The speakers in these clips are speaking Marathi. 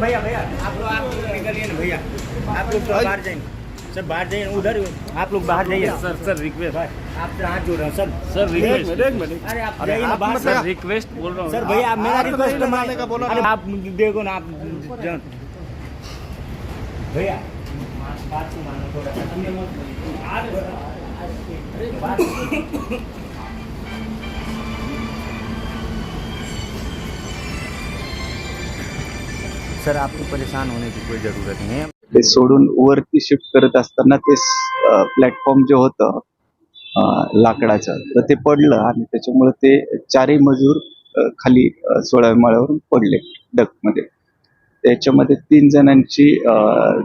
भैया भैया आप लोग आप लोग निकलिए ना भैया। आप लोग बाहर जाइए सर बाहर जाइए उधर आप लोग बाहर जाइए। सर सर रिक्वेस्ट आपसे हाथ जोड़ रहा हूँ सर सर रिक्वेस्ट अरे आप जाइए ना बाहर सर रिक्वेस्ट बोल रहा हूँ। सर भैया आप मेरा आप रिक्वेस्ट मानने का बोला अरे आप देखो ना आप जान- भैया बात को मानो थोड़ा सर आपको परेशान होने की कोई ज़रूरत नहीं है। ते सोडून वरती शिफ्ट करत असताना ते प्लॅटफॉर्म जे होतं लाकडाचं तर ते पडलं आणि त्याच्यामुळे ते चारही मजूर खाली सोळाव्या माळ्यावरून पडले डकमध्ये. त्याच्यामध्ये तीन जणांची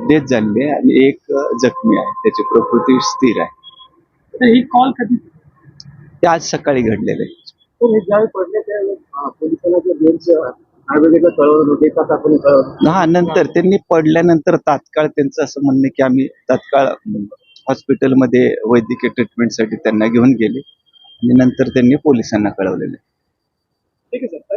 डेथ झालेली आहे आणि एक जखमी आहे. त्याची प्रकृती स्थिर आहे. ही कॉल कधी ते आज सकाळी घडलेले तर हे आयुर्वेदिकला होते का हा नंतर त्यांनी पडल्यानंतर तात्काळ त्यांचं असं म्हणणं की आम्ही तात्काळ हॉस्पिटलमध्ये वैद्यकीय ट्रीटमेंटसाठी त्यांना घेऊन गेले आणि नंतर त्यांनी पोलिसांना कळवलेले ठीक आहे सर.